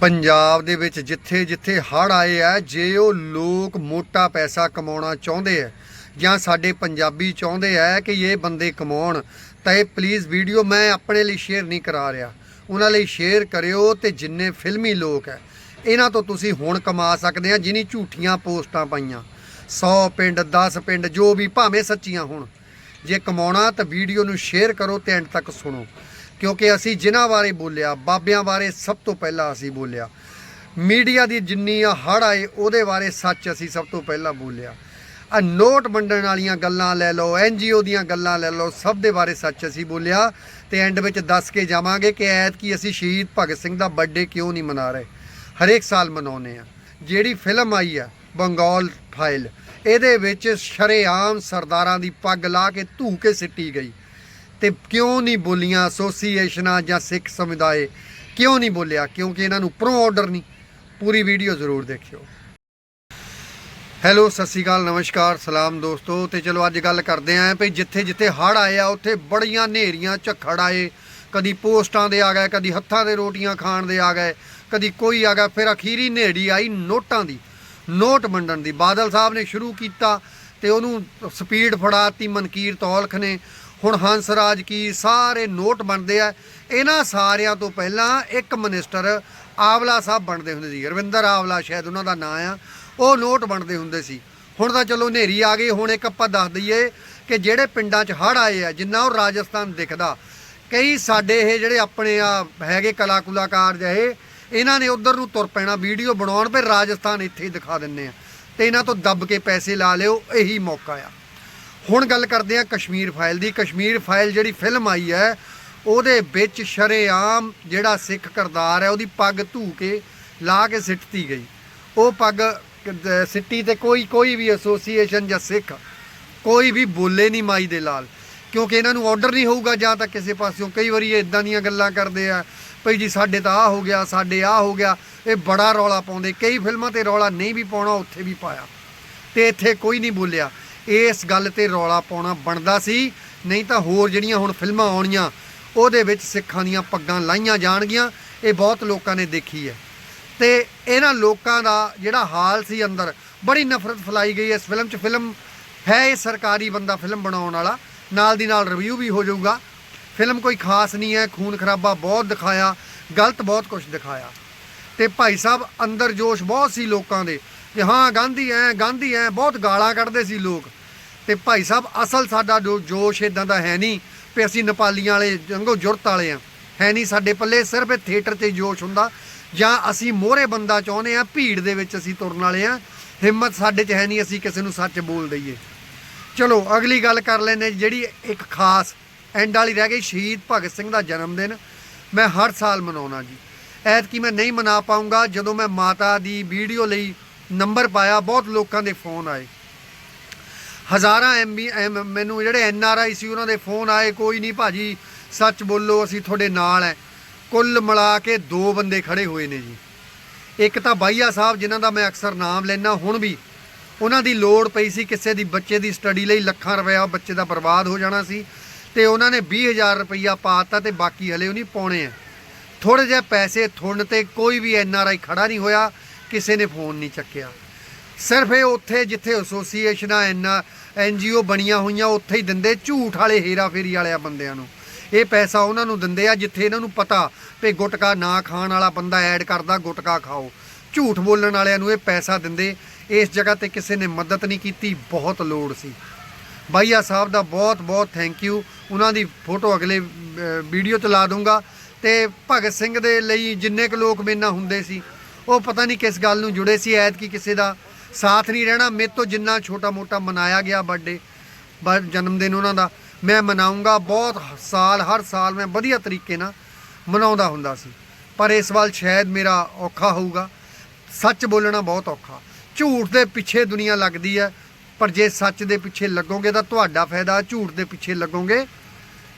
ਪੰਜਾਬ ਦੇ ਵਿੱਚ ਜਿੱਥੇ ਜਿੱਥੇ ਹੜ੍ਹ ਆਏ ਆ, ਜੇ ਉਹ ਲੋਕ ਮੋਟਾ ਪੈਸਾ ਕਮਾਉਣਾ ਚਾਹੁੰਦੇ ਆ ਜਾਂ ਸਾਡੇ ਪੰਜਾਬੀ ਚਾਹੁੰਦੇ ਆ ਕਿ ਇਹ ਬੰਦੇ ਕਮਾਉਣ, ਤਾਂ ਇਹ ਪਲੀਜ਼ ਵੀਡੀਓ ਮੈਂ ਆਪਣੇ ਲਈ ਸ਼ੇਅਰ ਨਹੀਂ ਕਰਾ ਰਿਹਾ। ਉਹਨਾਂ ਲਈ ਸ਼ੇਅਰ ਕਰਿਓ ਤੇ ਜਿੰਨੇ ਫਿਲਮੀ ਲੋਕ ਹੈ ਇਹਨਾਂ ਤੋਂ ਤੁਸੀਂ ਹੁਣ ਕਮਾ ਸਕਦੇ ਆ ਜਿਨੀ ਝੂਠੀਆਂ ਪੋਸਟਾਂ ਪਾਈਆਂ। 100 ਪਿੰਡ 10 ਪਿੰਡ, ਜੋ ਵੀ, ਭਾਵੇਂ ਸੱਚੀਆਂ ਹੋਣ। ਜੇ ਕਮਾਉਣਾ ਤਾਂ ਵੀਡੀਓ ਨੂੰ ਸ਼ੇਅਰ ਕਰੋ ਤੇ ਐਂਡ ਤੱਕ ਸੁਣੋ। ਕਿਉਂਕਿ ਅਸੀਂ ਜਿਨ੍ਹਾਂ ਬਾਰੇ ਬੋਲਿਆ, ਬਾਬਿਆਂ ਬਾਰੇ ਸਭ ਤੋਂ ਪਹਿਲਾਂ ਅਸੀਂ ਬੋਲਿਆ। ਮੀਡੀਆ ਦੀ ਜਿੰਨੀ ਆ ਹੜ ਆਏ, ਉਹਦੇ ਬਾਰੇ ਸੱਚ ਅਸੀਂ ਸਭ ਤੋਂ ਪਹਿਲਾਂ ਬੋਲਿਆ। ਆ ਨੋਟ ਵੰਡਣ ਵਾਲੀਆਂ ਗੱਲਾਂ ਲੈ ਲਓ ਐਨਜੀਓ ਦੀਆਂ ਗੱਲਾਂ ਲੈ ਲਓ, ਸਭ ਦੇ ਬਾਰੇ ਸੱਚ ਅਸੀਂ ਬੋਲਿਆ ਤੇ ਐਂਡ ਵਿੱਚ ਦੱਸ ਕੇ ਜਾਵਾਂਗੇ ਕਿ ਐਤਕੀ ਅਸੀਂ ਸ਼ਹੀਦ ਭਗਤ ਸਿੰਘ ਦਾ ਬਰਥਡੇ ਕਿਉਂ ਨਹੀਂ ਮਨਾ ਰਹੇ? ਹਰੇਕ ਸਾਲ ਮਨਾਉਂਦੇ ਆ। ਜਿਹੜੀ ਫਿਲਮ ਆਈ ਆ, ਬੰਗਾਲ ਫਾਈਲ ਇਹਦੇ ਵਿੱਚ ਸ਼ਰੇਆਮ ਸਰਦਾਰਾਂ ਦੀ ਪੱਗ ਲਾ ਕੇ ਧੂ ਕੇ ਸਿੱਟੀ ਗਈ। ਤੇ ਕਿਉਂ ਨਹੀਂ ਬੋਲੀਆਂ ਐਸੋਸੀਏਸ਼ਨਾਂ ਜਾਂ ਸਿੱਖ ਸਮੁਦਾਇ ਕਿਉਂ ਨਹੀਂ ਬੋਲਿਆ? ਕਿਉਂਕਿ ਇਹਨਾਂ ਨੂੰ ਪ੍ਰੋ ਆਰਡਰ ਨਹੀਂ। ਪੂਰੀ ਵੀਡੀਓ ਜ਼ਰੂਰ ਦੇਖਿਓ। ਹੈਲੋ ਸਤਿ ਸ਼੍ਰੀ ਅਕਾਲ, ਨਮਸਕਾਰ, ਸਲਾਮ ਦੋਸਤੋ। ਤੇ ਚਲੋ ਅੱਜ ਗੱਲ ਕਰਦੇ ਆਂ ਭਈ ਜਿੱਥੇ ਜਿੱਥੇ ਹੜ ਆਏ ਆ, ਉੱਥੇ ਬੜੀਆਂ ਨੇਰੀਆਂ ਝੱਖੜ ਆਏ। ਕਦੀ ਪੋਸਟਾਂ ਦੇ ਆ ਗਏ, ਕਦੀ ਹੱਥਾਂ ਦੇ ਰੋਟੀਆਂ ਖਾਣ ਦੇ ਆ ਗਏ। ਕਦੀ ਕੋਈ ਆ ਗਿਆ, ਫਿਰ ਅਖੀਰੀ ਨੇੜੀ ਆਈ ਨੋਟਾਂ ਦੀ, ਨੋਟ ਵੰਡਣ ਦੀ। ਬਾਦਲ ਸਾਹਿਬ ਨੇ ਸ਼ੁਰੂ ਕੀਤਾ ਤੇ ਉਹਨੂੰ ਸਪੀਡ ਫੜਾਤੀ ਮਨਕੀਰ ਤੌਲਖ ਨੇ। ਹੁਣ ਹੰਸਰਾਜ ਕੀ ਸਾਰੇ ਨੋਟ ਬਣਦੇ ਆ। ਇਹਨਾਂ ਸਾਰਿਆਂ ਤੋਂ ਪਹਿਲਾਂ ਇੱਕ ਮਿਨਿਸਟਰ ਆਵਲਾ ਸਾਹਿਬ ਬਣਦੇ ਹੁੰਦੇ ਸੀ। ਰਵਿੰਦਰ ਆਵਲਾ ਸ਼ਾਇਦ ਉਹਨਾਂ ਦਾ ਨਾਂ ਆ। ਉਹ ਨੋਟ ਬਣਦੇ ਹੁੰਦੇ ਸੀ। ਹੁਣ ਤਾਂ ਚਲੋ ਹਨੇਰੀ ਆ ਗਈ। ਹੁਣ ਇੱਕ ਆਪਾਂ ਦੱਸ ਦਈਏ ਕਿ ਜਿਹੜੇ ਪਿੰਡਾਂ 'ਚ ਹੜ੍ਹ ਆਏ ਆ, ਜਿੰਨਾ ਉਹ ਰਾਜਸਥਾਨ ਦਿਖਦਾ, ਕਈ ਸਾਡੇ ਇਹ ਜਿਹੜੇ ਆਪਣੇ ਆ ਹੈਗੇ ਕਲਾ ਕੁਲਾਕਾਰ ਜਿਹੇ, ਇਹਨਾਂ ਨੇ ਉਧਰ ਨੂੰ ਤੁਰ ਪੈਣਾ, ਵੀਡੀਓ ਬਣਾਉਣ, ਫਿਰ ਰਾਜਸਥਾਨ ਇੱਥੇ ਹੀ ਦਿਖਾ ਦਿੰਨੇ ਆ। ਤੇ ਇਹਨਾਂ ਤੋਂ ਦੱਬ ਕੇ ਪੈਸੇ ਲਾ ਲਿਓ, ਇਹੀ ਮੌਕਾ ਆ। ਹੁਣ ਗੱਲ ਕਰਦੇ ਆ ਕਸ਼ਮੀਰ ਫਾਈਲ ਦੀ। ਕਸ਼ਮੀਰ ਫਾਈਲ ਜਿਹੜੀ ਫਿਲਮ ਆਈ ਹੈ, ਉਹਦੇ ਵਿੱਚ ਸ਼ਰੇਆਮ ਜਿਹੜਾ ਸਿੱਖ ਕਰਦਾਰ ਹੈ, ਉਹਦੀ ਪੱਗ ਧੂ ਕੇ ਲਾ ਕੇ ਸਿੱਟਤੀ ਗਈ। ਉਹ ਪੱਗ ਸਿੱਟੀ ਤੇ ਕੋਈ ਕੋਈ ਵੀ ਐਸੋਸੀਏਸ਼ਨ ਜਾਂ ਸਿੱਖ ਕੋਈ ਵੀ ਬੋਲੇ ਨਹੀਂ ਮਾਈ ਦੇ ਲਾਲ। ਕਿਉਂਕਿ ਇਹਨਾਂ ਨੂੰ ਆਰਡਰ ਨਹੀਂ ਹੋਊਗਾ ਜਾਂ ਤਾਂ ਕਿਸੇ ਪਾਸਿਓਂ। ਕਈ ਵਾਰੀ ਇਦਾਂ ਦੀਆਂ ਗੱਲਾਂ ਕਰਦੇ ਆ, ਭਈ ਜੀ ਸਾਡੇ ਤਾਂ ਆ ਹੋ ਗਿਆ, ਸਾਡੇ ਆ ਹੋ ਗਿਆ। ਇਹ ਬੜਾ ਰੌਲਾ ਪਾਉਂਦੇ। ਕਈ ਫਿਲਮਾਂ ਤੇ ਰੌਲਾ ਨਹੀਂ ਵੀ ਪਾਉਣਾ, ਉੱਥੇ ਵੀ ਪਾਇਆ। ਤੇ ਇੱਥੇ ਕੋਈ ਨਹੀਂ ਬੋਲਿਆ। ਇਸ ਗੱਲ ਤੇ ਰੌਲਾ ਪਾਉਣਾ ਬਣਦਾ ਸੀ। ਨਹੀਂ ਤਾਂ ਹੋਰ ਜਿਹੜੀਆਂ ਹੁਣ ਫਿਲਮਾਂ ਆਉਣੀਆਂ, ਉਹਦੇ ਵਿੱਚ ਸਿੱਖਾਂ ਦੀਆਂ ਪੱਗਾਂ ਲਾਈਆਂ ਜਾਣਗੀਆਂ। ਇਹ ਬਹੁਤ ਲੋਕਾਂ ਨੇ ਦੇਖੀ ਹੈ। ਤੇ ਇਹਨਾਂ ਲੋਕਾਂ ਦਾ ਜਿਹੜਾ ਹਾਲ ਸੀ ਅੰਦਰ, ਬੜੀ ਨਫ਼ਰਤ ਫੈਲਾਈ ਗਈ ਇਸ ਫਿਲਮ 'ਚ। ਫਿਲਮ ਹੈ ਇਹ ਸਰਕਾਰੀ ਬੰਦਾ ਫਿਲਮ ਬਣਾਉਣ ਵਾਲਾ। ਨਾਲ ਦੀ ਨਾਲ ਰਿਵਿਊ ਵੀ ਹੋ ਜਾਊਗਾ। ਫਿਲਮ ਕੋਈ ਖਾਸ ਨਹੀਂ ਹੈ, ਖੂਨ ਖਰਾਬਾ ਬਹੁਤ ਦਿਖਾਇਆ, ਗਲਤ ਬਹੁਤ ਕੁਝ ਦਿਖਾਇਆ। ਤੇ ਭਾਈ ਸਾਹਿਬ, ਅੰਦਰ ਜੋਸ਼ ਬਹੁਤ ਸੀ ਲੋਕਾਂ ਦੇ। ਕਿ ਹਾਂ, ਗਾਂਧੀ ਐ ਗਾਂਧੀ ਐ, ਬਹੁਤ ਗਾਲਾਂ ਕੱਢਦੇ ਸੀ ਲੋਕ। ਤੇ ਭਾਈ ਸਾਹਿਬ, ਅਸਲ ਸਾਡਾ ਜੋ ਜੋਸ਼ ਇਦਾਂ ਦਾ ਹੈ ਨਹੀਂ ਵੀ ਅਸੀਂ ਨੇਪਾਲੀਆਂ ਵਾਲੇ, ਜੰਗੋ ਜੁਰਤ ਵਾਲੇ ਆ। ਹੈ ਨਹੀਂ ਸਾਡੇ ਪੱਲੇ ਸਿਰਫ ਇਹ ਥੀਏਟਰ ਤੇ ਜੋਸ਼ ਹੁੰਦਾ। ਜਾਂ ਅਸੀਂ ਮੋਹਰੇ ਬੰਦਾ ਚਾਹੁੰਦੇ ਆ, ਭੀੜ ਦੇ ਵਿੱਚ ਅਸੀਂ ਤੁਰਨ ਵਾਲੇ ਆ। ਹਿੰਮਤ ਸਾਡੇ 'ਚ ਹੈ ਨਹੀਂ, ਅਸੀਂ ਕਿਸੇ ਨੂੰ ਸੱਚ ਬੋਲ ਦਈਏ। ਚਲੋ, ਅਗਲੀ ਗੱਲ ਕਰ ਲੈਨੇ ਜਿਹੜੀ ਇੱਕ ਖਾਸ ਐਂਡ ਵਾਲੀ ਰਹਿ ਗਈ, ਸ਼ਹੀਦ ਭਗਤ ਸਿੰਘ ਦਾ ਜਨਮ ਦਿਨ। ਮੈਂ ਹਰ ਸਾਲ ਮਨਾਉਣਾ ਜੀ। ਐਤਕੀ ਮੈਂ ਨਹੀਂ ਮਨਾ ਪਾਉਂਗਾ ਜਦੋਂ ਮੈਂ ਮਾਤਾ ਦੀ ਵੀਡੀਓ ਲਈ ਨੰਬਰ ਪਾਇਆ, ਬਹੁਤ ਲੋਕਾਂ ਦੇ ਫੋਨ ਆਏ। ਹਜ਼ਾਰਾਂ ਐਮਬੀ ਮੈਨੂੰ ਜਿਹੜੇ ਐਨ ਆਰ ਆਈ ਸੀ, ਉਹਨਾਂ ਦੇ ਫੋਨ ਆਏ, ਕੋਈ ਨਹੀਂ ਭਾਜੀ, ਸੱਚ ਬੋਲੋ, ਅਸੀਂ ਤੁਹਾਡੇ ਨਾਲ ਐ। ਕੁੱਲ ਮਿਲਾ ਕੇ ਦੋ ਬੰਦੇ ਖੜੇ ਹੋਏ ਨੇ ਜੀ। ਇੱਕ ਤਾਂ ਬਾਈਆ ਸਾਹਿਬ, ਜਿਨ੍ਹਾਂ ਦਾ ਮੈਂ ਅਕਸਰ ਨਾਮ ਲੈਣਾ ਹੁਣ ਵੀ ਉਹਨਾਂ ਦੀ ਲੋੜ ਪਈ ਸੀ ਕਿਸੇ ਦੀ ਬੱਚੇ ਦੀ ਸਟੱਡੀ ਲਈ ਲੱਖਾਂ ਰੁਪਇਆ, ਬੱਚੇ ਦਾ ਬਰਬਾਦ ਹੋ ਜਾਣਾ ਸੀ। ਤੇ ਉਹਨਾਂ ਨੇ 20000 ਰੁਪਇਆ ਪਾਤਾ ਤੇ ਬਾਕੀ ਹਲੇ ਉਹ ਨਹੀਂ ਪਾਉਣੇ ਆ ਥੋੜੇ ਜਿਹੇ ਪੈਸੇ ਥੁੰਨ ਤੇ ਕੋਈ ਵੀ ਐਨ ਆਰ ਆਈ ਖੜਾ ਨਹੀਂ ਹੋਇਆ। ਕਿਸੇ ਨੇ ਫੋਨ ਨਹੀਂ ਚੱਕਿਆ। ਸਿਰਫ ਇਹ ਉੱਥੇ ਜਿੱਥੇ ਐਸੋਸੀਏਸ਼ਨਾਂ ਐਨ ਐਨਜੀਓ ਬਣੀਆਂ ਹੋਈਆਂ, ਉੱਥੇ ਹੀ ਦਿੰਦੇ ਝੂਠ ਵਾਲੇ, ਹੇਰਾ ਫੇਰੀ ਵਾਲਿਆਂ ਬੰਦਿਆਂ ਨੂੰ। ਇਹ ਪੈਸਾ ਉਹਨਾਂ ਨੂੰ ਦਿੰਦੇ ਆ ਜਿੱਥੇ ਇਹਨਾਂ ਨੂੰ ਪਤਾ ਵੀ ਗੁਟਕਾ ਨਾ ਖਾਣ ਵਾਲਾ ਬੰਦਾ ਐਡ ਕਰਦਾ, ਗੁਟਕਾ ਖਾਓ। ਝੂਠ ਬੋਲਣ ਵਾਲਿਆਂ ਨੂੰ ਇਹ ਪੈਸਾ ਦਿੰਦੇ। ਇਸ ਜਗ੍ਹਾ ਤੇ ਕਿਸੇ ਨੇ ਮਦਦ ਨਹੀਂ ਕੀਤੀ, ਬਹੁਤ ਲੋੜ ਸੀ। ਬਾਈਆ ਸਾਹਿਬ ਦਾ ਬਹੁਤ ਬਹੁਤ ਥੈਂਕ ਯੂ ਉਹਨਾਂ ਦੀ ਫੋਟੋ ਅਗਲੇ ਵੀਡੀਓ ਚ ਲਾ ਦੂੰਗਾ। ਤੇ ਭਗਤ ਸਿੰਘ ਦੇ ਲਈ ਜਿੰਨੇ ਕੁ ਲੋਕ ਮੇਰੇ ਨਾਲ ਹੁੰਦੇ ਸੀ ਉਹ ਪਤਾ ਨਹੀਂ ਕਿਸ ਗੱਲ ਨੂੰ ਜੁੜੇ ਸੀ ਐਤ ਕੀ ਕਿਸੇ ਦਾ ਸਾਥ ਨਹੀਂ ਰਹਿਣਾ। ਮੇਰੇ ਤੋਂ ਜਿੰਨਾ ਛੋਟਾ ਮੋਟਾ ਮਨਾਇਆ ਗਿਆ ਬਰਥਡੇ ਜਨਮ ਦਿਨ ਉਹਨਾਂ ਦਾ, ਮੈਂ ਮਨਾਉਂਗਾ ਬਹੁਤ ਸਾਲ, ਹਰ ਸਾਲ ਮੈਂ ਵਧੀਆ ਤਰੀਕੇ ਨਾਲ ਮਨਾਉਂਦਾ ਹੁੰਦਾ ਸੀ। ਪਰ ਇਸ ਵਾਰ ਸ਼ਾਇਦ ਮੇਰਾ ਔਖਾ ਹੋਊਗਾ। ਸੱਚ ਬੋਲਣਾ ਬਹੁਤ ਔਖਾ। ਝੂਠ ਦੇ ਪਿੱਛੇ ਦੁਨੀਆ ਲੱਗਦੀ ਹੈ, ਪਰ ਜੇ ਸੱਚ ਦੇ ਪਿੱਛੇ ਲੱਗੋਗੇ ਤਾਂ ਤੁਹਾਡਾ ਫਾਇਦਾ, ਝੂਠ ਦੇ ਪਿੱਛੇ ਲੱਗੋਗੇ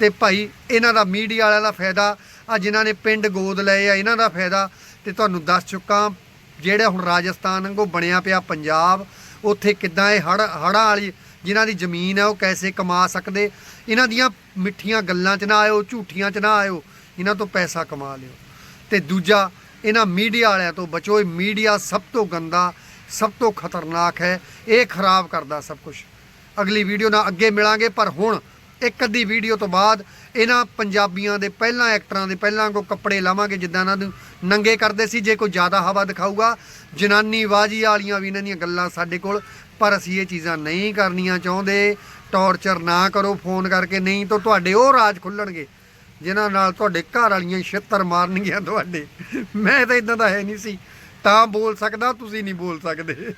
ਤੇ ਭਾਈ, ਇਹਨਾਂ ਦਾ ਮੀਡੀਆ ਵਾਲਿਆਂ ਦਾ ਫਾਇਦਾ ਆ ਜਿਨ੍ਹਾਂ ਨੇ ਪਿੰਡ ਗੋਦ ਲਏ ਆ, ਇਹਨਾਂ ਦਾ ਫਾਇਦਾ ਤੇ ਤੁਹਾਨੂੰ ਦੱਸ ਚੁੱਕਾ। ਜਿਹੜਾ ਹੁਣ ਰਾਜਸਥਾਨ ਵਾਂਗੂ ਬਣਿਆ ਪਿਆ ਪੰਜਾਬ, ਉੱਥੇ ਕਿੱਦਾਂ ਇਹ ਹੜ ਹੜਾਂ ਵਾਲੀ ਜਿਨ੍ਹਾਂ ਦੀ ਜ਼ਮੀਨ ਹੈ ਉਹ ਕੈਸੇ ਕਮਾ ਸਕਦੇ? ਇਹਨਾਂ ਦੀਆਂ ਮਿੱਠੀਆਂ ਗੱਲਾਂ 'ਚ ਨਾ ਆਇਓ, ਝੂਠੀਆਂ 'ਚ ਨਾ ਆਇਓ, ਇਹਨਾਂ ਤੋਂ ਪੈਸਾ ਕਮਾ ਲਿਓ। ਤੇ ਦੂਜਾ, ਇਹਨਾਂ ਮੀਡੀਆ ਵਾਲਿਆਂ ਤੋਂ ਬਚੋ, ਇਹ ਮੀਡੀਆ ਸਭ ਤੋਂ ਗੰਦਾ, ਸਭ ਤੋਂ ਖਤਰਨਾਕ ਹੈ, ਇਹ ਖਰਾਬ ਕਰਦਾ ਸਭ ਕੁਝ ਅਗਲੀ ਵੀਡੀਓ ਨਾਲ ਅੱਗੇ ਮਿਲਾਂਗੇ, ਪਰ ਹੁਣ ਇੱਕ ਅੱਧੀ ਵੀਡੀਓ ਤੋਂ ਬਾਅਦ ਇਹਨਾਂ ਪੰਜਾਬੀਆਂ ਦੇ ਪਹਿਲਾਂ ਐਕਟਰਾਂ ਦੇ ਪਹਿਲਾਂ ਕੋ ਕੱਪੜੇ ਲਾਵਾਂਗੇ, ਜਿੱਦਾਂ ਇਹਨਾਂ ਨੂੰ ਨੰਗੇ ਕਰਦੇ ਸੀ, ਜੇ ਕੋਈ ਜ਼ਿਆਦਾ ਹਵਾ ਦਿਖਾਊਗਾ, ਜਨਾਨੀ ਬਾਜੀ ਵਾਲੀਆਂ ਵੀ ਇਹਨਾਂ ਦੀਆਂ ਗੱਲਾਂ ਸਾਡੇ ਕੋਲ, ਪਰ ਅਸੀਂ ਇਹ ਚੀਜ਼ਾਂ ਨਹੀਂ ਕਰਨੀਆਂ ਚਾਹੁੰਦੇ। ਟੌਰਚਰ ਨਾ ਕਰੋ, ਫੋਨ ਕਰਕੇ, ਨਹੀਂ ਤਾਂ ਤੁਹਾਡੇ ਉਹ ਰਾਜ ਖੁੱਲਣਗੇ, ਜਿਨ੍ਹਾਂ ਨਾਲ ਤੁਹਾਡੇ ਘਰ ਵਾਲੀਆਂ ਛਿੱਤਰ ਮਾਰਨਗੀਆਂ ਤੁਹਾਡੇ। ਮੈਂ ਤਾਂ ਇਦਾਂ ਦਾ ਹੈ ਨਹੀਂ ਸੀ। ਤਾਂ ਬੋਲ ਸਕਦਾ, ਤੁਸੀਂ ਨਹੀਂ ਬੋਲ ਸਕਦੇ।